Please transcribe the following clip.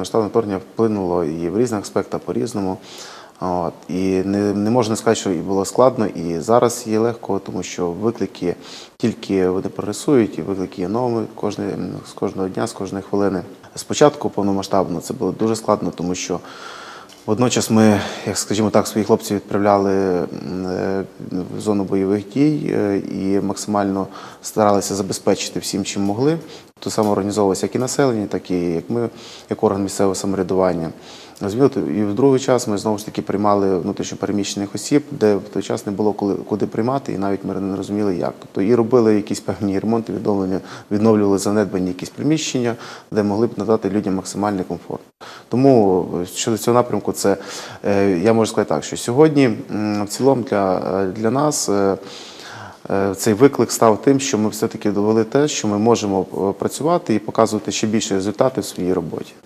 повномасштабне вторгнення вплинуло і в різних аспектах по-різному. От. І не, не можна сказати, що і було складно, і зараз є легко, тому що виклики тільки вони прогресують, і виклики є новими кожне, з кожного дня, з кожної хвилини. Спочатку повномасштабно це було дуже складно, тому що Водночас ми, як скажімо так, своїх хлопців відправляли е, в зону бойових дій е, і максимально старалися забезпечити всім, чим могли. То саме організовувалося як і населення, так і як ми, як орган місцевого самоврядування. І в другий час ми знову ж таки приймали внутрішньопереміщених осіб, де в той час не було куди приймати, і навіть ми не розуміли, як. Тобто і робили якісь певні ремонти, відновлювали занедбані якісь приміщення, де могли б надати людям максимальний комфорт. Тому щодо цього напрямку, це е, я можу сказати так, що сьогодні в цілому для, е, для нас. е, Цей виклик став тим, що ми все-таки довели те, що ми можемо працювати і показувати ще більше результати в своїй роботі.